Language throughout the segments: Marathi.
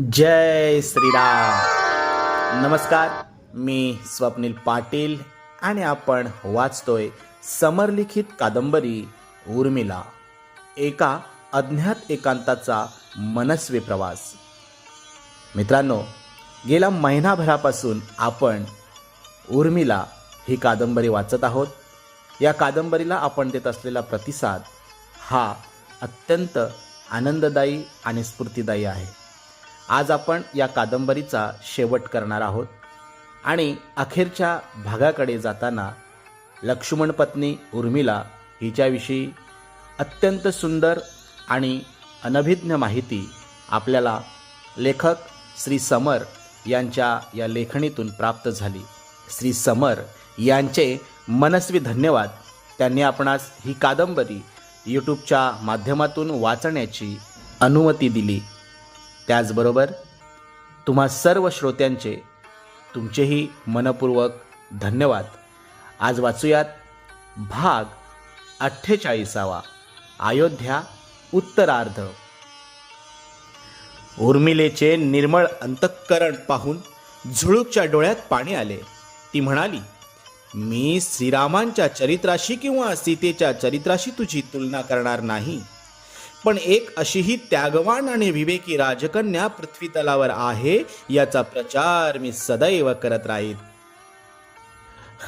जय श्रीराम. नमस्कार मी स्वप्नील पाटील आणि आपण वाचतोय समरलिखित कादंबरी उर्मिला एका अज्ञात एकांताचा मनस्वी प्रवास. मित्रांनो गेल्या महिनाभरापासून आपण उर्मिला ही कादंबरी वाचत आहोत. या कादंबरीला आपण देत असलेला प्रतिसाद हा अत्यंत आनंददायी आणि स्फूर्तिदायी आहे. आज आपण या कादंबरीचा शेवट करणार आहोत. आणि अखेरच्या भागाकडे जाताना लक्ष्मण पत्नी उर्मिला हिच्याविषयी अत्यंत सुंदर आणि अनभिज्ञ माहिती आपल्याला लेखक श्री समर यांच्या या लेखणीतून प्राप्त झाली. श्री समर यांचे मनस्वी धन्यवाद. त्यांनी आपणास ही कादंबरी यूट्यूबच्या माध्यमातून वाचण्याची अनुमती दिली. त्याचबरोबर तुम्हा सर्व श्रोत्यांचे तुमचेही मनपूर्वक धन्यवाद. आज वाचूयात भाग अठ्ठेचाळीसावा अयोध्या उत्तरार्ध. उर्मिलेचे निर्मळ अंतःकरण पाहून झुळूकच्या डोळ्यात पाणी आले. ती म्हणाली मी श्रीरामांच्या चरित्राशी किंवा सीतेच्या चरित्राशी तुझी तुलना करणार नाही. पण एक अशीही त्यागवान आणि विवेकी राजकन्या पृथ्वी तलावर आहे याचा प्रचार मी सदैव करत राहील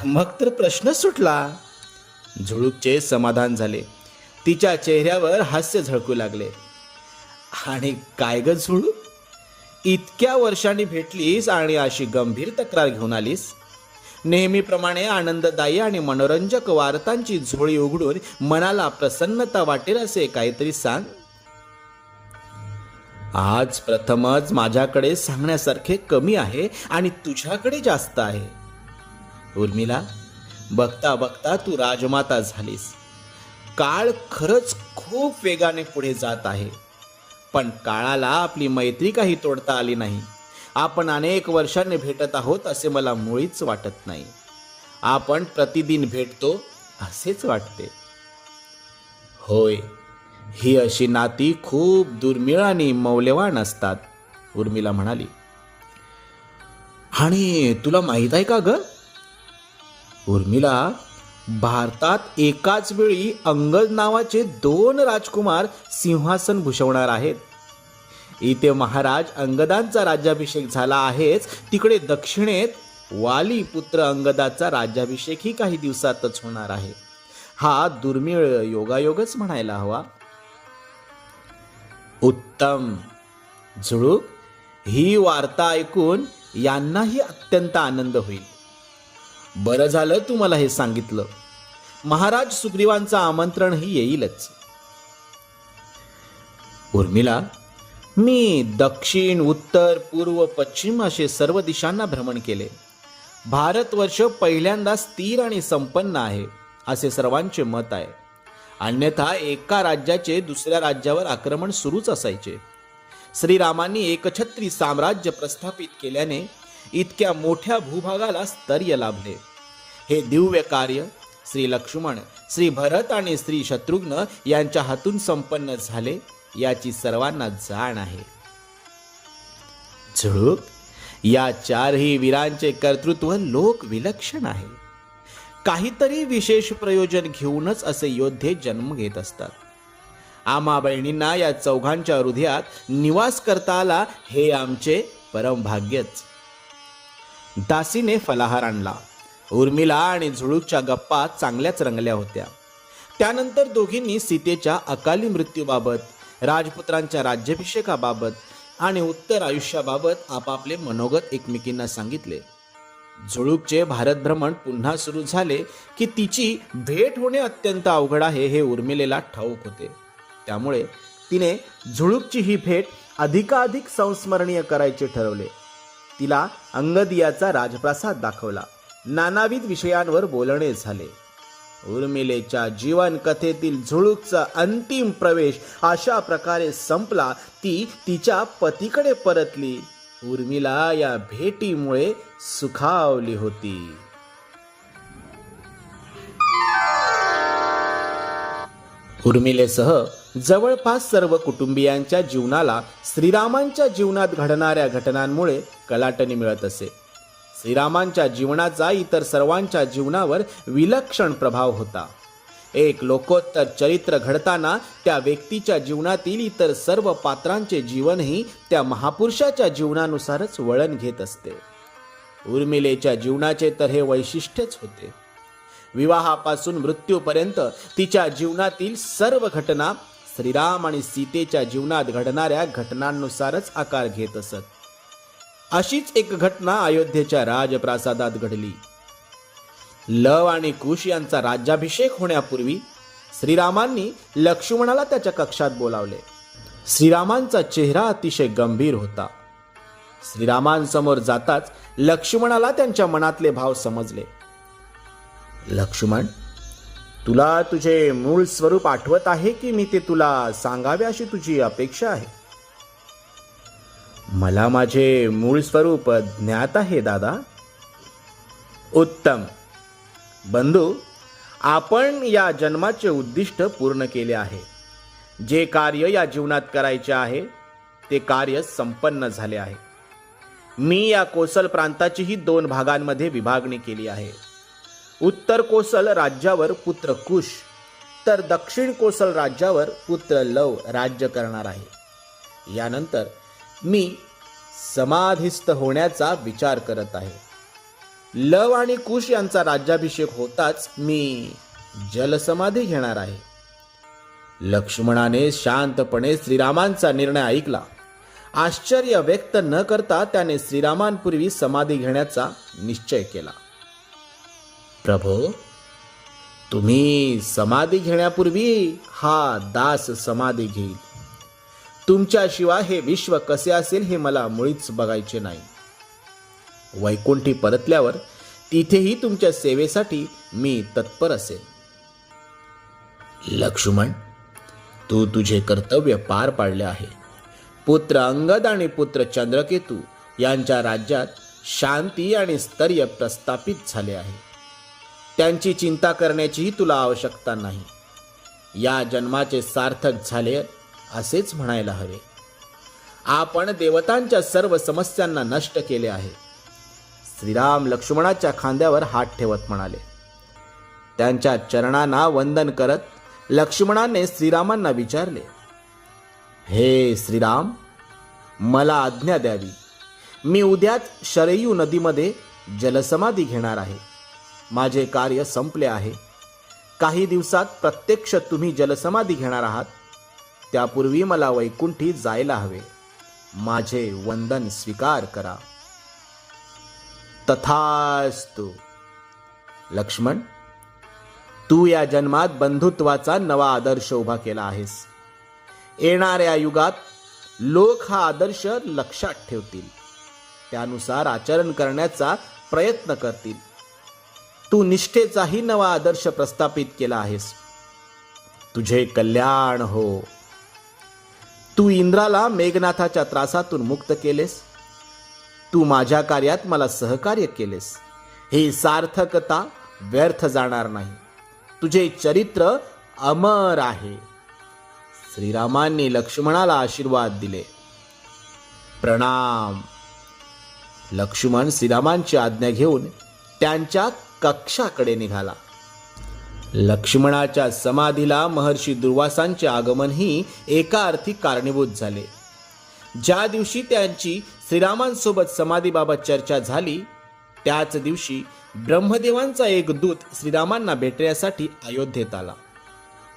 मग तर प्रश्न सुटला. झुळूकचे समाधान झाले. तिच्या चेहऱ्यावर हास्य झळकू लागले. आणि काय ग झुळूक? इतक्या वर्षांनी भेटलीस आणि अशी गंभीर तक्रार घेऊन आलीस? नेहमीप्रमाणे आनंददायी आणि मनोरंजक वार्तांची झोळी उघडून मनाला प्रसन्नता वाटेल असे काहीतरी सांग. आज प्रथमच माझ्याकडे सांगण्यासारखे कमी आहे आणि तुझ्याकडे जास्त आहे. उर्मिला बघता बघता तू राजमाता झालीस. काळ खरंच खूप वेगाने पुढे जात आहे. पण काळाला आपली मैत्री काही तोडता आली नाही. आपण अनेक वर्षांनी भेटत आहोत असे मला मुळीच वाटत नाही. आपण प्रतिदिन भेटतो असेच वाटते. होय ही अशी नाती खूप दुर्मिळ आणि मौल्यवान असतात उर्मिला म्हणाली. आणि तुला माहीत आहे का ग? उर्मिला भारतात एकाच वेळी अंगद नावाचे दोन राजकुमार सिंहासन भूषवणार आहेत. इथे महाराज अंगदांचा राज्याभिषेक झाला आहेच. तिकडे दक्षिणेत वाली पुत्र अंगदाचा राज्याभिषेकही काही दिवसातच होणार आहे. हा दुर्मिळ योगायोगच म्हणायला हवा. उत्तम. झुळूक ही वार्ता ऐकून यांनाही अत्यंत आनंद होईल. बरं झालं तू मला हे सांगितलं. महाराज सुग्रीवांचं आमंत्रणही येईलच. उर्मिला मी दक्षिण उत्तर पूर्व पश्चिम असे सर्व दिशांना भ्रमण केले. भारतवर्ष पहिल्यांदा स्थिर आणि संपन्न आहे असे सर्वांचे मत आहे. अन्यथा एका राज्याचे दुसऱ्या राज्यावर आक्रमण सुरूच असायचे. श्रीरामांनी एकछत्री साम्राज्य प्रस्थापित केल्याने इतक्या मोठ्या भूभागाला स्थैर्य लाभले. हे दिव्य कार्य श्री लक्ष्मण श्री भरत आणि श्री शत्रुघ्न यांच्या हातून संपन्न झाले. याची सर्वांना जाण आहे. झुळूक या चारही वीरांचे कर्तृत्व लोक विलक्षण आहे. काहीतरी विशेष प्रयोजन घेऊनच असे योद्धे जन्म घेत असतात. आम्हा बहिणींना या चौघांच्या हृदयात निवास करता आला हे आमचे परमभाग्यच दासीने फलाहार आणला. उर्मिला आणि झुळूकच्या गप्पा चांगल्याच रंगल्या होत्या. त्यानंतर दोघींनी सीतेच्या अकाली मृत्यूबाबत राजपुत्रांच्या राज्याभिषेकाबाबत आणि उत्तर आयुष्याबाबत आपापले मनोगत एकमेकींना सांगितले. झुळूकचे भारत भ्रमण पुन्हा सुरू झाले की तिची भेट होणे अत्यंत अवघड आहे हे उर्मिलेला ठाऊक होते. त्यामुळे तिने झुळूकची ही भेट अधिकाधिक संस्मरणीय करायचे ठरवले. तिला अंगदियाचा राजप्रासाद दाखवला. नानाविध विषयांवर बोलणे झाले. उर्मिलेच्या जीवन कथेतील झुळूकचा अंतिम प्रवेश अशा प्रकारे संपला ती तिच्या पतीकडे परतली. उर्मिला या भेटीमुळे सुखावली होती. उर्मिलेसह जवळपास सर्व कुटुंबियांच्या जीवनाला श्रीरामांच्या जीवनात घडणाऱ्या घटनांमुळे कलाटणी मिळत असे. श्रीरामांच्या जीवनाचा इतर सर्वांच्या जीवनावर विलक्षण प्रभाव होता. एक लोकोत्तर चरित्र घडताना त्या व्यक्तीच्या जीवनातील इतर सर्व पात्रांचे जीवनही त्या महापुरुषाच्या जीवनानुसारच वळण घेत असते. उर्मिलेच्या जीवनाचे तर हे वैशिष्ट्यच होते. विवाहापासून मृत्यूपर्यंत तिच्या जीवनातील सर्व घटना श्रीराम आणि सीतेच्या जीवनात घडणाऱ्या घटनांनुसारच आकार घेत असत. अशीच एक घटना अयोध्येच्या राजप्रासादात घडली. लव आणि कुश यांचा राज्याभिषेक होण्यापूर्वी श्रीरामांनी लक्ष्मणाला त्याच्या कक्षात बोलावले. श्रीरामांचा चेहरा अतिशय गंभीर होता. श्रीरामांसमोर जाताच लक्ष्मणाला त्यांच्या मनातले भाव समजले. लक्ष्मण तुला तुझे मूळ स्वरूप आठवत आहे की मी ते तुला सांगावे अशी तुझी अपेक्षा आहे? मला माझे मूळ स्वरूप ज्ञात आहे दादा. उत्तम. बंधू आपण या जन्माचे उद्दिष्ट पूर्ण केले आहे. जे कार्य या जीवनात करायचे आहे ते कार्य संपन्न झाले आहे. मी या कोसल प्रांताचीही दोन भागांमध्ये विभागणी केली आहे. उत्तर कोसल राज्यावर पुत्र कुश तर दक्षिण कोसल राज्यावर पुत्र लव राज्य करणार आहे. यानंतर मी समाधिस्थ होण्याचा विचार करत आहे. लव आणि कुश यांचा राज्याभिषेक होताच मी जलसमाधी घेणार आहे. लक्ष्मणाने शांतपणे श्रीरामांचा निर्णय ऐकला. आश्चर्य व्यक्त न करता त्याने श्रीरामांपूर्वी समाधी घेण्याचा निश्चय केला. प्रभो तुम्ही समाधी घेण्यापूर्वी हा दास समाधी घेईल. तुमच्याशिवाय हे विश्व कसे असेल हे मला मुळीच बघायचे नाही. वैकुंठी परतल्यावर तिथेही तुमच्या सेवेसाठी मी तत्पर असेल लक्ष्मण तू तुझे कर्तव्य पार पाडले आहे. पुत्र अंगद आणि पुत्र चंद्रकेतू यांच्या राज्यात शांती आणि स्थैर्य प्रस्थापित झाले आहे. त्यांची चिंता करण्याचीही तुला आवश्यकता नाही. या जन्माचे सार्थक झाले असेच म्हणायला हवे. आपण देवतांच्या सर्व समस्यांना नष्ट केले आहे. श्रीराम लक्ष्मणाच्या खांद्यावर हात ठेवत म्हणाले. त्यांच्या चरणांना वंदन करत लक्ष्मणाने श्रीरामांना विचारले. हे श्रीराम मला आज्ञा द्यावी. मी उद्याच शरयू नदीमध्ये जलसमाधी घेणार आहे. माझे कार्य संपले आहे. काही दिवसात प्रत्यक्ष तुम्ही जलसमाधी घेणार आहात. त्यापूर्वी मला वैकुंठी जायला हवे. माझे वंदन स्वीकार करा. तथास्तु. लक्ष्मण तू या जन्मात बंधुत्वाचा नवा आदर्श उभा केला आहेस. येणाऱ्या युगात लोक हा आदर्श लक्षात ठेवतील. त्यानुसार आचरण करण्याचा प्रयत्न करतील. तू निष्ठेचाही नवा आदर्श प्रस्थापित केला आहेस. तुझे कल्याण हो. तू इंद्राला मेघनाथाच्या त्रासातून मुक्त केलेस. तू माझ्या कार्यात मला सहकार्य केलेस. ही सार्थकता व्यर्थ जाणार नाही. तुझे चरित्र अमर आहे. श्रीरामांनी लक्ष्मणाला आशीर्वाद दिले. प्रणाम. लक्ष्मण श्रीरामांची आज्ञा घेऊन त्यांच्या कक्षाकडे निघाला. लक्ष्मणाच्या समाधीला महर्षी दुर्वासांचे आगमनही एका अर्थी कारणीभूत झाले. ज्या दिवशी त्यांची श्रीरामांसोबत समाधीबाबत चर्चा झाली त्याच दिवशी ब्रह्मदेवांचा एक दूत श्रीरामांना भेटण्यासाठी अयोध्येत आला.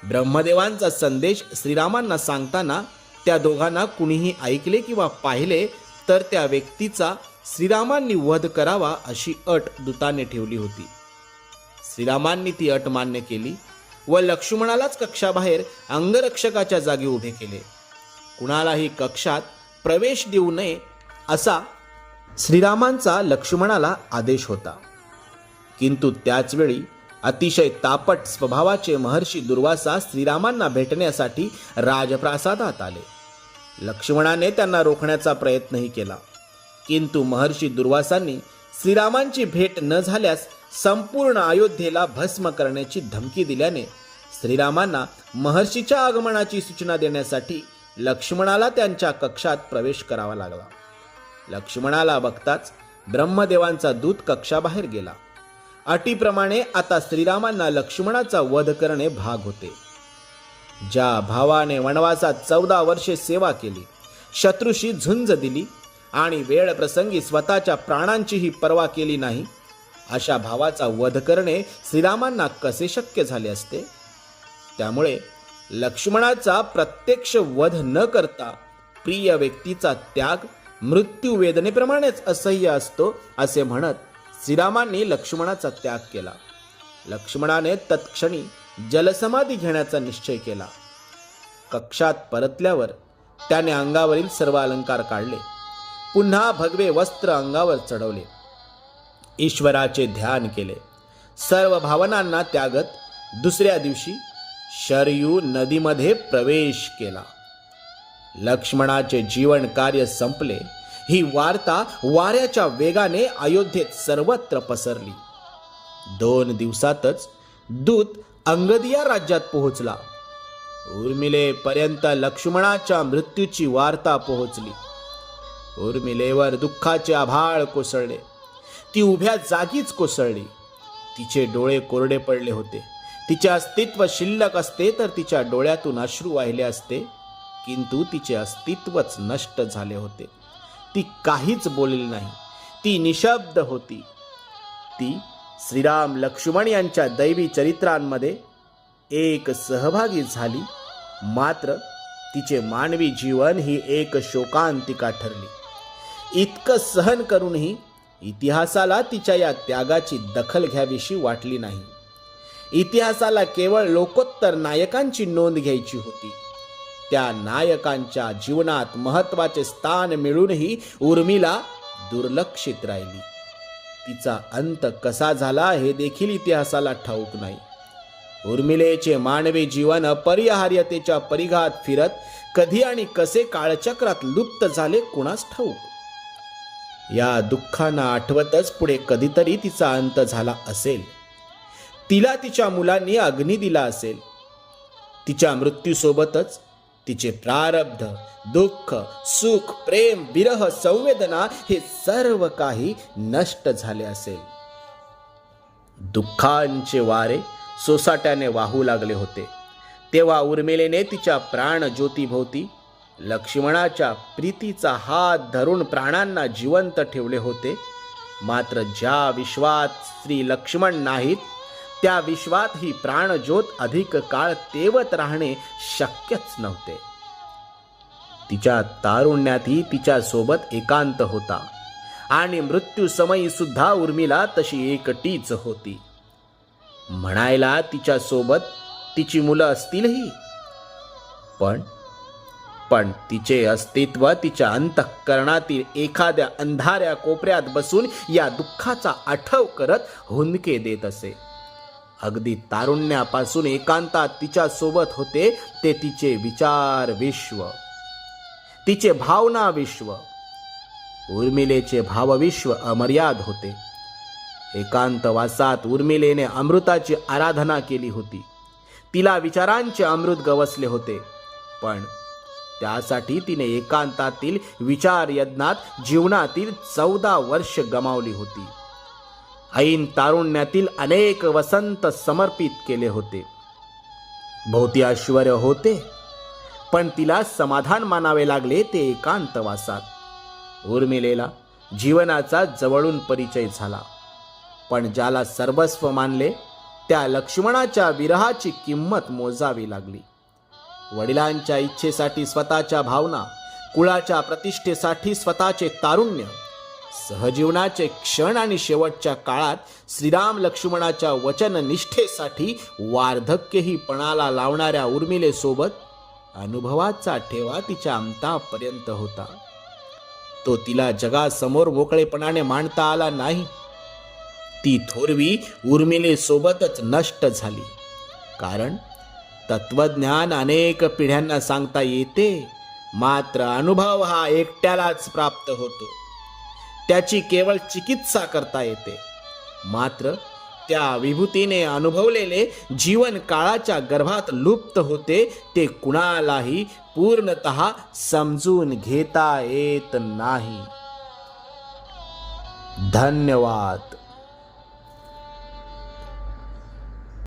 ब्रह्मदेवांचा संदेश श्रीरामांना सांगताना त्या दोघांना कुणीही ऐकले किंवा पाहिले तर त्या व्यक्तीचा श्रीरामांनी वध करावा अशी अट दूताने ठेवली होती. श्रीरामांनी ती अट मान्य केली व लक्ष्मणालाच कक्षाबाहेर अंगरक्षकाच्या जागी उभे केले. कुणालाही कक्षात प्रवेश देऊ नये असा श्रीरामांचा लक्ष्मणाला आदेश होता. किंतु त्याचवेळी अतिशय तापट स्वभावाचे महर्षी दुर्वासा श्रीरामांना भेटण्यासाठी राजप्रासादात आले. लक्ष्मणाने त्यांना रोखण्याचा प्रयत्नही केला. किंतु महर्षी दुर्वासांनी श्रीरामांची भेट न झाल्यास संपूर्ण अयोध्येला भस्म करण्याची धमकी दिल्याने श्रीरामांना महर्षीच्या आगमनाची सूचना देण्यासाठी लक्ष्मणाला त्यांच्या कक्षात प्रवेश करावा लागला. लक्ष्मणाला बघताच ब्रह्मदेवांचा दूत कक्षाबाहेर गेला. अटीप्रमाणे आता श्रीरामांना लक्ष्मणाचा वध करणे भाग होते. ज्या भावाने वनवासात चौदा वर्षे सेवा केली शत्रूशी झुंज दिली आणि वेळ प्रसंगी स्वतःच्या प्राणांचीही पर्वा केली नाही अशा भावाचा वध करणे श्रीरामांना कसे शक्य झाले असते? त्यामुळे लक्ष्मणाचा प्रत्यक्ष वध न करता प्रिय व्यक्तीचा त्याग मृत्यू वेदनेप्रमाणेच असह्य असतो असे म्हणत श्रीरामांनी लक्ष्मणाचा त्याग केला. लक्ष्मणाने तत्क्षणी जलसमाधी घेण्याचा निश्चय केला. कक्षात परतल्यावर त्याने अंगावरील सर्व अलंकार काढले. पुन्हा भगवे वस्त्र अंगावर चढवले. ईश्वराचे ध्यान केले. सर्व भावनांना त्यागत दुसऱ्या दिवशी शरयू नदीमध्ये प्रवेश केला. लक्ष्मणाचे जीवन कार्य संपले. ही वार्ता वाऱ्याच्या वेगाने अयोध्येत सर्वत्र पसरली. दोन दिवसातच दूत अंगदिया राज्यात पोहोचला. उर्मिलेपर्यंत लक्ष्मणाच्या मृत्यूची वार्ता पोहोचली. उर्मिलेवर दुःखाचे आभाळ कोसळले. ती उभ्या जागीच कोसळली. तिचे डोळे कोरडे पडले होते. तिचे अस्तित्व शिल्लक असते तर तिच्या डोळ्यातून अश्रू वाहिले असते किंतु तिचे अस्तित्वच नष्ट झाले होते. ती काहीच बोलली नाही. ती निशब्द होती. ती श्रीराम लक्ष्मण यांच्या दैवी चरित्रांमध्ये एक सहभागी झाली मात्र तिचे मानवी जीवन ही एक शोकांतिका ठरली. इतकं सहन करूनही इतिहासाला तिच्या या त्यागाची दखल घ्यावीशी वाटली नाही. इतिहासाला केवळ लोकोत्तर नायकांची नोंद घ्यायची होती. त्या नायकांच्या जीवनात महत्त्वाचे स्थान मिळूनही उर्मिला दुर्लक्षित राहिली. तिचा अंत कसा झाला हे देखील इतिहासाला ठाऊक नाही. उर्मिलेचे मानवी जीवन अपरिहार्यतेच्या परिघात फिरत कधी आणि कसे काळचक्रात लुप्त झाले कुणास ठाऊक? या दुःखांना आठवतच पुढे कधीतरी तिचा अंत झाला असेल. तिला तिच्या मुलांनी अग्नी दिला असेल. तिच्या मृत्यूसोबतच तिचे प्रारब्ध दुःख सुख प्रेम विरह संवेदना हे सर्व काही नष्ट झाले असेल. दुःखांचे वारे सोसाट्याने वाहू लागले होते. तेव्हा उर्मिलेने तिच्या प्राण ज्योतीभोवती लक्ष्मणाच्या प्रीतीचा हात धरून प्राणांना जिवंत ठेवले होते. मात्र ज्या विश्वात श्री लक्ष्मण नाहीत त्या विश्वात ही प्राणज्योत अधिक काळ तेवत राहणे शक्यच नव्हते. तिच्या तारुण्यातही तिच्या सोबत एकांत होता आणि मृत्यू समयी सुद्धा उर्मिला तशी एकटीच होती. म्हणायला तिच्या सोबत तिची मुलं असतीलही. पण पण तिचे अस्तित्व तिच्या अंतःकरणातील एखाद्या अंधाऱ्या कोपऱ्यात बसून या दुःखाचा आठव करत हुंदके देत असे. अगदी तारुण्यापासून एकांतात तिच्या सोबत होते ते तिचे विचार विश्व. तिचे भावना विश्व. उर्मिलेचे भावविश्व अमर्याद होते. एकांतवासात उर्मिलेने अमृताची आराधना केली होती. तिला विचारांचे अमृत गवसले होते. पण त्यासाठी तिने एकांतातील विचार यज्ञात जीवनातील चौदा वर्ष गमावली होती. ऐन तारुण्यातील अनेक वसंत समर्पित केले होते. भोवती ऐश्वर होते पण तिला समाधान मानावे लागले ते एकांतवासात उर्मिलेला जीवनाचा जवळून परिचय झाला पण ज्याला सर्वस्व मानले त्या लक्ष्मणाच्या विरहाची किंमत मोजावी लागली. वडिलांच्या इच्छेसाठी स्वतःच्या भावना कुळाच्या प्रतिष्ठेसाठी स्वतःचे तारुण्य सहजीवनाचे क्षण आणि शेवटच्या काळात श्रीराम लक्ष्मणाच्या वचननिष्ठेसाठी वार्धक्यही पणाला लावणाऱ्या उर्मिलेसोबत अनुभवाचा ठेवा तिच्या अंतापर्यंत होता. तो तिला जगासमोर मोकळेपणाने मांडता आला नाही. ती थोरवी उर्मिलेसोबतच नष्ट झाली. कारण तत्वज्ञान अनेक पिढ्यांना सांगता येते. मात्र अनुभव हा एकट्यालाच प्राप्त होतो. त्याची केवळ चिकित्सा करता येते. मात्र त्या विभूतीने अनुभवलेले जीवन काळाच्या गर्भात लुप्त होते ते कुणालाही पूर्णत समजून घेता येत नाही. धन्यवाद.